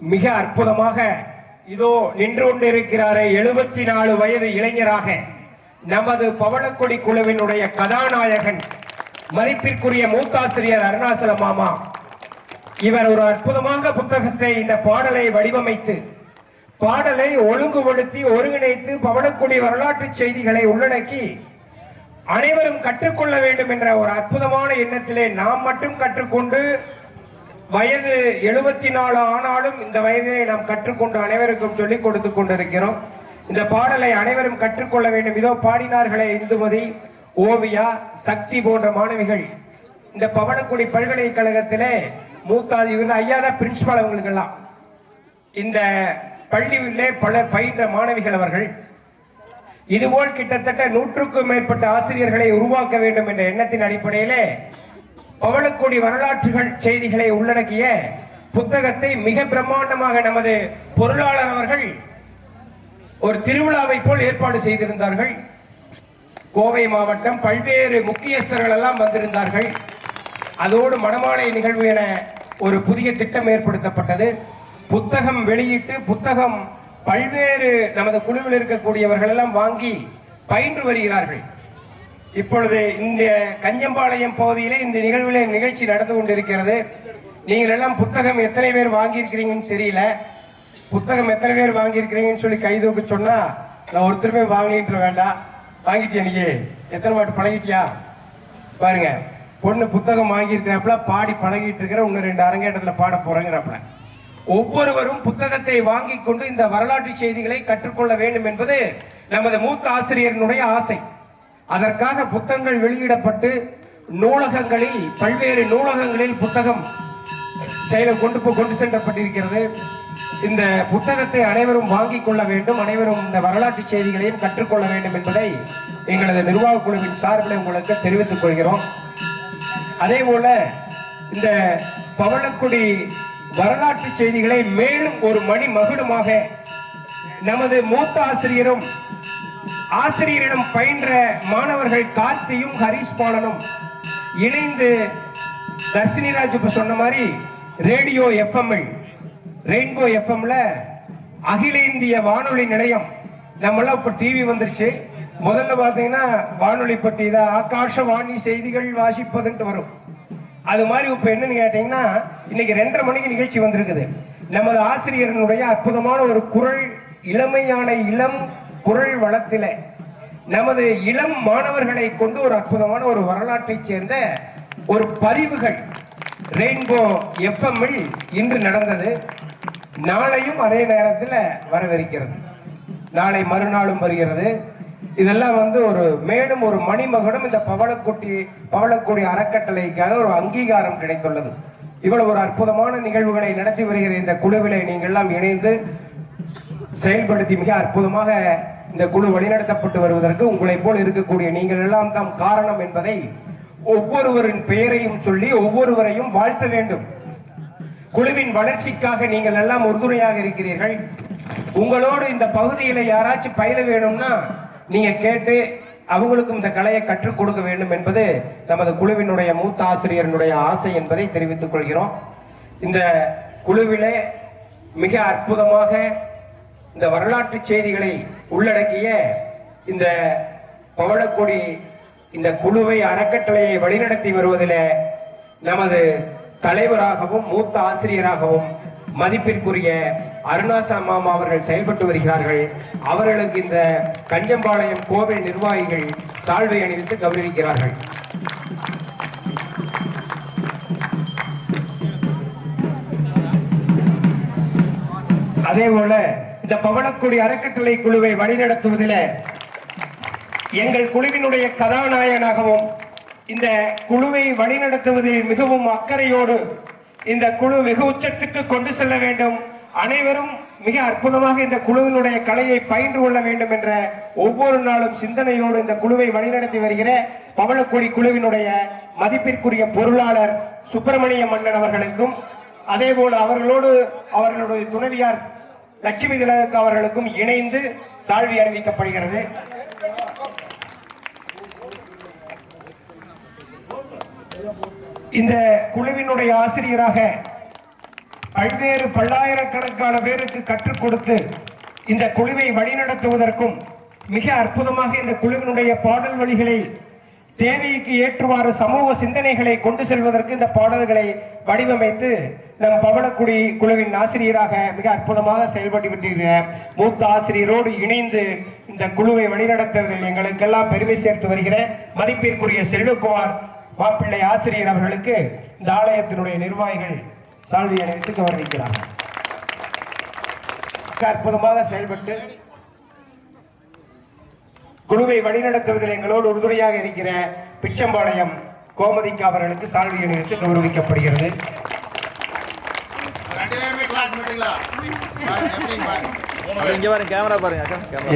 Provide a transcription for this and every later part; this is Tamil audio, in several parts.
மிக அற்புதமாக இதோ நின்று கொண்டிருக்கிறாரே எழுபத்தி நாலு வயது இளைஞராக நமது பவளக்கொடி குழுவினுடைய கதாநாயகன் மதிப்பிற்குரிய மூத்தாசிரியர் அருணாசல மாமா. இவர் ஒரு அற்புதமாக புத்தகத்தை இந்த பாடலை வடிவமைத்து பாடலை ஒழுங்குபடுத்தி ஒருங்கிணைத்து பவளக்குடி வரலாற்று செய்திகளை உள்ளடக்கி அனைவரும் கற்றுக்கொள்ள வேண்டும் என்ற ஒரு அற்புதமான எண்ணத்திலே நாம் மட்டும் கற்றுக்கொண்டு வயது எழுபத்தி நாலு ஆனாலும் இந்த வயதினை நாம் கற்றுக்கொண்டு அனைவருக்கும் சொல்லிக் கொடுத்து கொண்டிருக்கிறோம். இந்த பாடலை அனைவரும் கற்றுக்கொள்ள வேண்டும். இதோ பாடினார்களே இந்துமதி ஓவியா சக்தி போன்ற மாணவிகள். இந்த பவனக்குடி பல்கலைக்கழகத்திலே மூத்தாதி இவர் ஐயா தான் பிரின்சிபால் அவங்களுக்கெல்லாம். இந்த பள்ளியிலே பல பயின்ற மாணவிகள் அவர்கள். இதுபோல் கிட்டத்தட்ட நூற்றுக்கும் மேற்பட்ட ஆசிரியர்களை உருவாக்க வேண்டும் என்ற எண்ணத்தின் அடிப்படையிலே பவளக்குடி வரலாற்றுகள் செய்திகளை உள்ளடக்கிய புத்தகத்தை மிக பிரம்மாண்டமாக நமது பொருளாளர் அவர்கள் ஒரு திருவிழாவை போல் ஏற்பாடு செய்திருந்தார்கள். கோவை மாவட்டம் பல்வேறு முக்கியஸ்தர்கள் எல்லாம் வந்திருந்தார்கள். அதோடு மணமாலை நிகழ்வு என ஒரு புதிய திட்டம் ஏற்படுத்தப்பட்டது. புத்தகம் வெளியிட்டு புத்தகம் பல்வேறு நமது குழுவில் இருக்கக்கூடியவர்கள் எல்லாம் வாங்கி பயின்று வருகிறார்கள். இப்பொழுது இந்த கஞ்சம்பாளையம் பகுதியிலே இந்த நிகழ்விலே நிகழ்ச்சி நடந்து கொண்டிருக்கிறது. நீங்கள் எல்லாம் புத்தகம் எத்தனை பேர் வாங்கியிருக்கிறீங்கன்னு தெரியல. புத்தகம் எத்தனை பேர் வாங்கியிருக்கிறீங்கன்னு சொல்லி கைதூக்கு சொன்னா நான் ஒருத்தருமே வாங்கலின்ற வேண்டாம். வாங்கிட்டியா நீ எத்தனை பாட்டு பழகிட்டியா? பாருங்க பொண்ணு புத்தகம் வாங்கியிருக்கிறாப்புல பாடி பழகிட்டு இருக்கிற இன்னும் ரெண்டு அரங்கேற்றத்தில் பாட போறேங்கிறப்பல. ஒவ்வொருவரும் புத்தகத்தை வாங்கி கொண்டு இந்த வரலாற்று செய்திகளை கற்றுக்கொள்ள வேண்டும் என்பது நமது மூத்த ஆசிரியரினுடைய ஆசை. அதற்காக புத்தகங்கள் வெளியிடப்பட்டு நூலகங்களில் பல்வேறு நூலகங்களில் புத்தகம் செயலம் கொண்டு போய் கொண்டு சென்றப்பட்டிருக்கிறது இந்த புத்தகத்தை அனைவரும் வாங்கிக் கொள்ள வேண்டும். அனைவரும் இந்த வரலாற்று செய்திகளையும் கற்றுக்கொள்ள வேண்டும் என்பதை எங்களது நிர்வாக குழுவின் சார்பில் உங்களுக்கு தெரிவித்துக் கொள்கிறோம். அதே போல இந்த பவளக்குடி வரலாற்று செய்திகளை மேலும் ஒரு மணி மகுடமாக நமது மூத்த ஆசிரியரும் ஆசிரியரிடம் பயின்ற மாணவர்கள் கார்த்தியும் ஹரிஷ் பாலனும் இணைந்து தர்ஷினிராஜ் இப்ப சொன்ன மாதிரி ரேடியோ எஃப்எம் ரெயின்போ எஃப்எம்ல அகில இந்திய வானொலி நிலையம். நம்மளாம் இப்ப டிவி வந்துருச்சு. முதல்ல பாத்தீங்கன்னா வானொலி பற்றி தான் ஆகாஷவாணி செய்திகள் வாசிப்பதுன்ட்டு வரும். அது மாதிரி இப்ப என்னன்னு கேட்டீங்கன்னா இன்னைக்கு ரெண்டரை மணிக்கு நிகழ்ச்சி வந்திருக்குது. நமது ஆசிரியரனுடைய அற்புதமான ஒரு குரல் இளமையான இளம் குரல் வளத்தில நமது இளம் மாணவர்களை கொண்டு ஒரு அற்புதமான ஒரு வரலாற்றை சேர்ந்த ஒரு பதிவுகள் ரெயின்போ எஃப்எம்மில் இன்று நடந்தது. நாளையும் அதே நேரத்தில் வரவிருக்கிறது நாளை மறுநாளும் வருகிறது. இதெல்லாம் வந்து ஒரு மேலும் ஒரு மணிமகனும் இந்த பவளக்குட்டி பவளக்குடி அறக்கட்டளைக்காக ஒரு அங்கீகாரம் கிடைத்துள்ளது. இவ்வளவு ஒரு அற்புதமான நிகழ்வுகளை நடத்தி வருகிற இந்த குழுவிலை நீங்கள் எல்லாம் இணைந்து செயல்படுத்தி மிக அற்புதமாக இந்த குழு வழிநடத்தப்பட்டு வருவதற்கு உங்களைப் போல் இருக்கக்கூடிய நீங்கள் எல்லாம் தாம் காரணம் என்பதை ஒவ்வொருவரின் பெயரையும் சொல்லி ஒவ்வொருவரையும் வாழ்த்த வேண்டும். குழுவின் வளர்ச்சிக்காக நீங்கள் எல்லாம் உறுதுணையாக இருக்கிறீர்கள். உங்களோடு இந்த பகுதியில யாராச்சும் பயில வேணும்னா நீங்க கேட்டு அவங்களுக்கும் இந்த கலையை கற்றுக் கொடுக்க வேண்டும் என்பது நமது குழுவினுடைய மூத்த ஆசிரியரினுடைய ஆசை என்பதை தெரிவித்துக் கொள்கிறோம். இந்த குழுவிலே மிக அற்புதமாக இந்த வரலாற்று செய்திகளை உள்ளடக்கிய இந்த பவளக்கொடி இந்த குழுவை அறக்கட்டளையை வழிநடத்தி வருவதில் நமது தலைவராகவும் மூத்த ஆசிரியராகவும் மதிப்பிற்குரிய அருணாசல மாமா அவர்கள் செயல்பட்டு வருகிறார்கள். அவர்களுக்கு இந்த கஞ்சம்பாளையம் கோவில் நிர்வாகிகள் சால்வை அணிவித்து கௌரவிக்கிறார்கள். அதே போல இந்த பவளக்குடி அறக்கட்டளை குழுவை வழிநடத்துவதில் எங்கள் குழுவினுடைய கதாநாயகனாகவும் இந்த குழுவை வழிநடத்துவதில் மிகவும் அக்கறையோடு இந்த குழு மிக உச்சத்துக்கு கொண்டு செல்ல வேண்டும். அனைவரும் மிக அற்புதமாக இந்த குழுவினுடைய கலையை பயின்று கொள்ள வேண்டும் என்ற ஒவ்வொரு நாளும் சிந்தனையோடு இந்த குழுவை வழிநடத்தி வருகிற பவளக்கொடி குழுவினுடைய மதிப்பிற்குரிய பொருளாளர் சுப்பிரமணிய மன்னன் அவர்களுக்கும் அதே போல அவர்களோடு அவர்களுடைய துணைவியார் லட்சுமி திலக அவர்களுக்கும் இணைந்து சால்வி அணிவிக்கப்படுகிறது இந்த குழுவினுடைய ஆசிரியராக பல்வேறு பல்லாயிரக்கணக்கான பேருக்கு கற்றுக் கொடுத்து இந்த குழுவை வழிநடத்துவதற்கும் மிக அற்புதமாக இந்த குழுவினுடைய பாடல் வழிகளை தேவைக்கு ஏற்றுவாறு சமூக சிந்தனைகளை கொண்டு செல்வதற்கு இந்த பாடல்களை வடிவமைத்து நம் பவளக்குடி குழுவின் ஆசிரியராக மிக அற்புதமாக செயல்பட்டு விட்டிருக்கிற மூத்த ஆசிரியரோடு இணைந்து இந்த குழுவை வழிநடத்துவதில் எங்களுக்கெல்லாம் பெருமை சேர்த்து வருகிற மதிப்பிற்குரிய செல்வகுமார் மாப்பிள்ளை ஆசிரியர் அவர்களுக்கு இந்த ஆலயத்தினுடைய நிர்வாகிகள் சால்வி அணிவித்து கௌரவிக்கிறார்கள். மிக அற்புதமாக செயல்பட்டு குழுவை வழிநடத்துவதில் எங்களோடு உறுதுணையாக இருக்கிற பிச்சம்பாளையம் கோமதிக்கு அவர்களுக்கு சால்வி அணிவித்து கௌரவிக்கப்படுகிறது.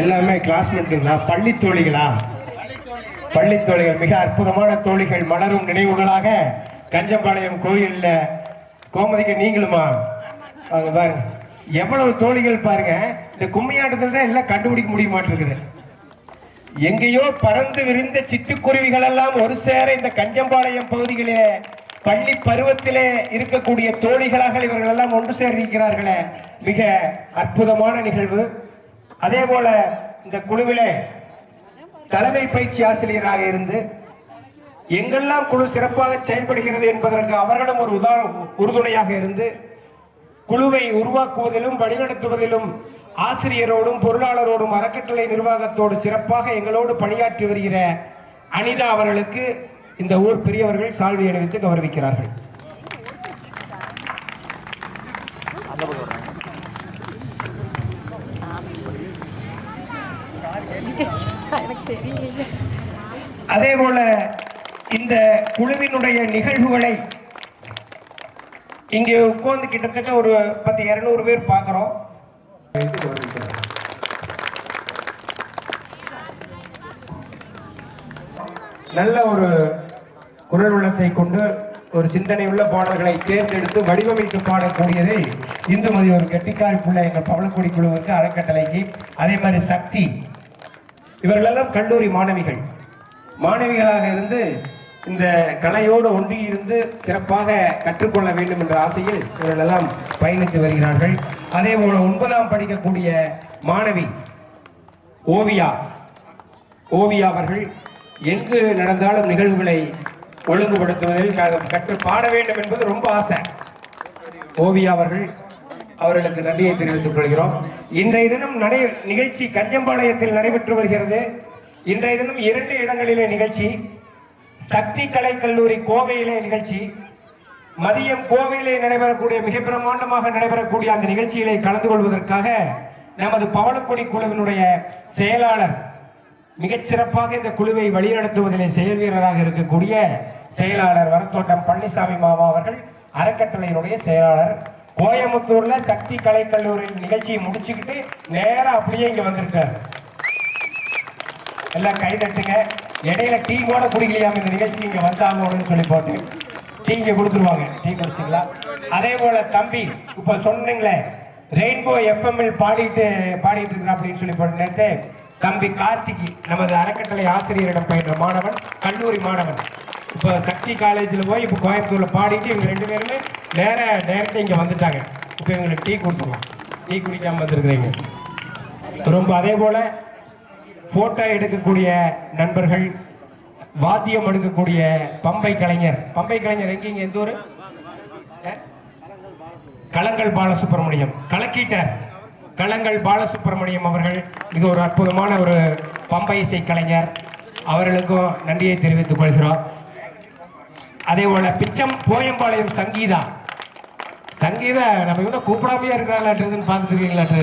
எல்லாமே கிளாஸ்மேட்டுங்களா பள்ளி தோழிகளா பள்ளி தோழிகள் மிக அற்புதமான தோழிகள் மலரும் நினைவுகளாக கஞ்சம்பாளையம் கோயில்ல. கோமதிக்கு நீங்களுமா? பாருங்க. எவ்வளவு தோழிகள் பாருங்க. இந்த கும்மியாட்டத்தில் தான் எல்லாம் கண்டுபிடிக்க முடிய மாட்டேங்குது எங்கேயோ பறந்து விரிந்த சிட்டுக்குருவிகள் எல்லாம் ஒரு சேர இந்த கஞ்சம்பாளையம் பகுதிகளிலே பள்ளி பருவத்திலே இருக்கக்கூடிய தோழிகளாக இவர்கள் எல்லாம் ஒன்று சேர்ந்திருக்கிறார்களே. மிக அற்புதமான நிகழ்வு. அதே போல இந்த குழுவிலே தலைமை பயிற்சி ஆசிரியராக இருந்து எங்கெல்லாம் குழு சிறப்பாக செயல்படுகிறது என்பதற்கு அவர்களும் ஒரு உதாரணம் உறுதுணையாக இருந்து குழுவை உருவாக்குவதிலும் வழிநடத்துவதிலும் ஆசிரியரோடும் பொருளாளரோடும் அறக்கட்டளை நிர்வாகத்தோடு சிறப்பாக எங்களோடு பணியாற்றி வருகிற அனிதா அவர்களுக்கு இந்த ஊர் பெரியவர்கள் சால்வி அணிவித்து கௌரவிக்கிறார்கள். எனக்கு அதே போல இந்த குழுவினுடைய நிகழ்வுகளை இங்கே உட்கார்ந்து கிட்டத்தட்ட ஒரு பத்து இருநூறு பேர் பார்க்குறோம். நல்ல ஒரு குரல் உள்ளத்தை கொண்டு ஒரு சிந்தனை உள்ள பாடல்களை தேர்ந்தெடுத்து வடிவமைத்து பாடக்கூடியதை இந்துமதி ஒரு கெட்டிக்காரி பிள்ளை எங்கள் பவளக்குடி குழுவுக்கு அறக்கட்டளைக்கு அதே மாதிரி சக்தி. இவர்களெல்லாம் கல்லூரி மாணவிகள். மாணவிகளாக இருந்து இந்த கலையோடு ஒன்றி இருந்து சிறப்பாக கற்றுக்கொள்ள வேண்டும் என்ற ஆசையில் இவர்களெல்லாம் பயணித்து வருகிறார்கள். அதே போல ஒன்பதாம் படிக்கக்கூடிய மாணவி ஓவியா. ஓவியா அவர்கள் எங்கு நடந்தாலும் நிகழ்வுகளை ஒழுங்குபடுத்துவதில் க- கற்று பாட வேண்டும் என்பது ரொம்ப ஆசை. ஓவியா அவர்கள் அவர்களுக்கு நன்றியை தெரிவித்துக் கொள்கிறோம். இன்றைய தினம் நடை நிகழ்ச்சி கஞ்சம்பாளையத்தில் நடைபெற்று வருகிறது. இன்றைய தினம் இரண்டு இடங்களிலே நிகழ்ச்சி. சக்தி கலை கல்லூரி கோவையிலே நிகழ்ச்சி. மதியம் கோவையிலே நடைபெறக்கூடிய மிக பிரமாண்டமாக நடைபெறக்கூடிய அந்த நிகழ்ச்சியிலே கலந்து கொள்வதற்காக நமது பவளக்குடி குழுவினுடைய செயலாளர் மிகச்சிறப்பாக இந்த குழுவை வழிநடத்துவதிலே செயல் வீரராக இருக்கக்கூடிய செயலாளர் வரத்தோட்டம் பழனிசாமி மாமா அவர்கள் அறக்கட்டளையினுடைய செயலாளர். கோயம்புத்தூர்ல சக்தி கலை நிகழ்ச்சியை முடிச்சுக்கிட்டு நேரம் அப்படியே இங்க வந்திருக்காரு. எல்லாம் கை தட்டுங்க. இடையில டீ கூட குடிக்கலையாம இந்த நிகழ்ச்சிக்கு இங்க வந்தாங்கன்னு சொல்லி போட்டு டீ இங்க கொடுத்துருவாங்க. டீ குடிச்சிக்கலாம் அதே போல தம்பி இப்ப சொன்னீங்களே ரெயின்போ எஃப்எம்எல் பாடிட்டு பாடிட்டு இருக்கிற அப்படின்னு சொல்லி போட்டு நேத்து தம்பி கார்த்திகி நமது அறக்கட்டளை ஆசிரியரிடம் பயின்ற மாணவன் கல்லூரி மாணவன். இப்போ சக்தி காலேஜில் போய் இப்போ கோயம்புத்தூரில் பாடிட்டு இவங்க ரெண்டு பேருமே நேர நேரத்தை இங்கே வந்துட்டாங்க. இப்போ இவங்களுக்கு டீ கொடுத்துருவோம் டீ குடிக்காமல் வந்திருக்கிறீங்க. ரொம்ப அதே போல் ஃபோட்டோ எடுக்கக்கூடிய நண்பர்கள் வாத்தியம் எடுக்கக்கூடிய பம்பை கலைஞர். பம்பை கலைஞர் எங்கேங்க எந்த ஊர்? அஹ்? களங்கள் பாலசுப்ரமணியம். கலக்கிட்டார். களங்கள் பாலசுப்ரமணியம் அவர்கள் மிக ஒரு அற்புதமான ஒரு பம்பை இசை கலைஞர். அவர்களுக்கும் நன்றியை தெரிவித்துக் கொள்கிறோம். அதே போல பிச்சம் போயம்பாளையம் சங்கீதா. சங்கீதா நம்ம இவங்க கூப்பிடாமையே இருக்கிறாங்களாட்டுன்னு பார்த்துட்டு இருக்கீங்களாட்டு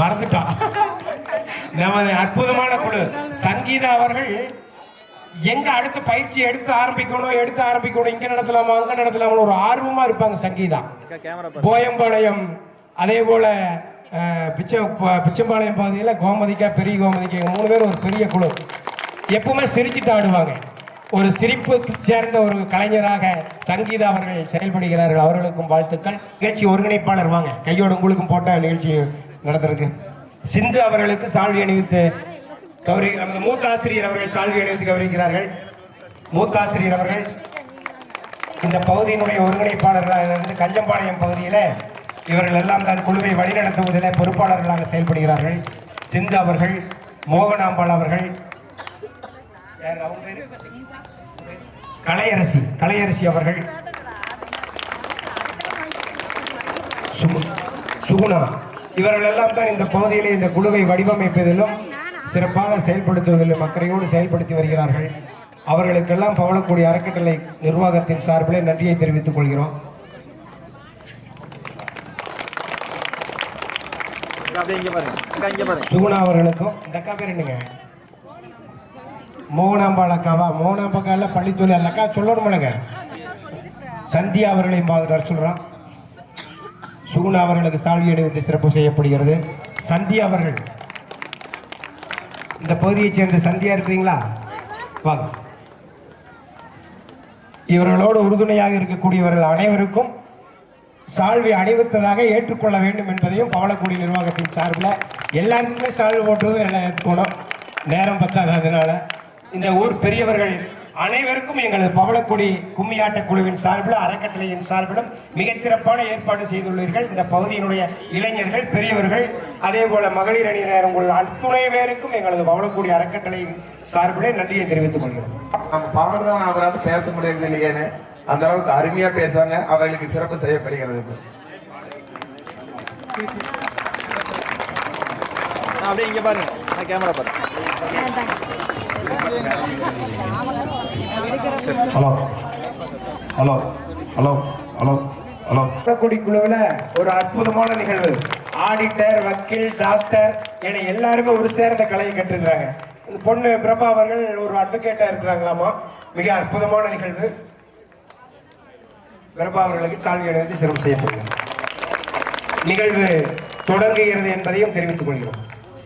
மறந்துட்டோம் நமது அற்புதமான குழு. சங்கீதா அவர்கள் எங்க அடுத்த பயிற்சி எடுத்து ஆரம்பிக்கணும் எடுத்து ஆரம்பிக்கணும் இங்க நடத்தலாமா அங்க நடத்தலாமா ஒரு ஆர்வமா இருப்பாங்க சங்கீதா. போயம்பாளையம் அதே போல பிச்ச பிச்சம்பாளையம் பகுதியில் கோமதிக்கா பெரிய கோமதிக்கா மூணு பேர் ஒரு பெரிய குழு. எப்பவுமே சிரிச்சுட்டு ஆடுவாங்க. ஒரு சிரிப்பு சேர்ந்த ஒரு கலைஞராக சங்கீதா அவர்கள் செயல்படுகிறார்கள். அவர்களுக்கும் வாழ்த்துக்கள். நிகழ்ச்சி ஒருங்கிணைப்பாளர் வாங்க. கையோட உங்களுக்கும் போட்ட நிகழ்ச்சி நடந்திருக்கு. சிந்து அவர்களுக்கு சால்வி அணிவித்து கௌரி நமது மூத்த ஆசிரியர் அவர்கள் சால்வி அணிவித்து கௌரவிக்கிறார்கள் மூத்த ஆசிரியர் அவர்கள் இந்த பகுதியினுடைய ஒருங்கிணைப்பாளர்களாக இருந்து கஞ்சம்பாளையம் பகுதியில் இவர்கள் எல்லாம் தான் குழுவை வழிநடத்துவதிலே பொறுப்பாளர்களாக செயல்படுகிறார்கள். சிந்து அவர்கள் மோகனாம்பாள் அவர்கள் கலையரசி கலையரசி அவர்கள். சுகுணா. இவர்கள் எல்லாம் தான் இந்த பகுதியிலே இந்த குழுவை வடிவமைப்பதிலும் சிறப்பாக செயல்படுத்துவதிலும் அக்கறையோடு செயல்படுத்தி வருகிறார்கள். அவர்களுக்கெல்லாம் பவளக்கூடிய அறக்கட்டளை நிர்வாகத்தின் சார்பிலே நன்றியை தெரிவித்துக் கொள்கிறோம். அக்கா அப்படியே இங்கே பாருங்க. அக்கா இங்கே பாருங்க. சுகுணா அவர்களுக்கும் இந்த அக்கா பேர் என்னங்க? மோகனாம்பாள் அக்காவா? மோகனாம்பாக்கால பள்ளித்தொழி. அந்த அக்கா சொல்லணுமில்லங்க சந்தியா அவர்களையும் பார்த்து சொல்றோம் சுகுணா அவர்களுக்கு சால்வி அணிவித்து சிறப்பு செய்யப்படுகிறது. சந்தியா அவர்கள் இந்த பகுதியைச் சேர்ந்த சந்தியா இருக்கிறீங்களா? வாங்க. இவர்களோடு உறுதுணையாக இருக்கக்கூடியவர்கள் அனைவருக்கும் சால்வை அணிவித்ததாக ஏற்றுக்கொள்ள வேண்டும் என்பதையும் பவளக்குடி நிர்வாகத்தின் சார்பில் எல்லாருக்குமே சால்வை போட்டுவதும் எல்லாம் ஏற்றுக்கணும் நேரம் பத்தாது அதனால. இந்த ஊர் பெரியவர்கள் அனைவருக்கும் எங்களது பவளக்குடி கும்மியாட்ட குழுவின் சார்பிலும் அறக்கட்டளையின் சார்பிலும் மிகச்சிறப்பான ஏற்பாடு செய்துள்ளீர்கள். இந்த பகுதியினுடைய இளைஞர்கள் பெரியவர்கள் அதே போல மகளிர் அணியினர் உங்கள் அத்துணை பேருக்கும் எங்களது பவளக்குடி அறக்கட்டளையின் சார்பிலே நன்றியை தெரிவித்துக் கொள்கிறோம். நம்ம பாடுறோம் அவரால் பேச முடியறது அந்த அளவுக்கு அருமையா பேசுவாங்க. அவர்களுக்கு சிறப்பு செய்யப்படுகிறது. அப்படியே இங்கே பாருங்க. நான் கேமரா பாருங்க hello hello hello hello hello குடி குழுவில் ஒரு அற்புதமான நிகழ்வு. ஆடிட்டர் வக்கீல் டாக்டர் என எல்லாருமே ஒரு சேர்ந்த கலையை கற்றுக்கிறாங்க. பொண்ணு பிரபா அவர்கள் ஒரு அட்வொகேட்டா இருக்கிறாங்களாமா? மிக அற்புதமான நிகழ்வு. பிரபா அவர்களுக்கு சால்வி அணிவித்து சிறப்பு செய்யப்படுகிறது. நிகழ்வு தொடங்குகிறது என்பதையும் தெரிவித்துக் கொள்கிறோம்.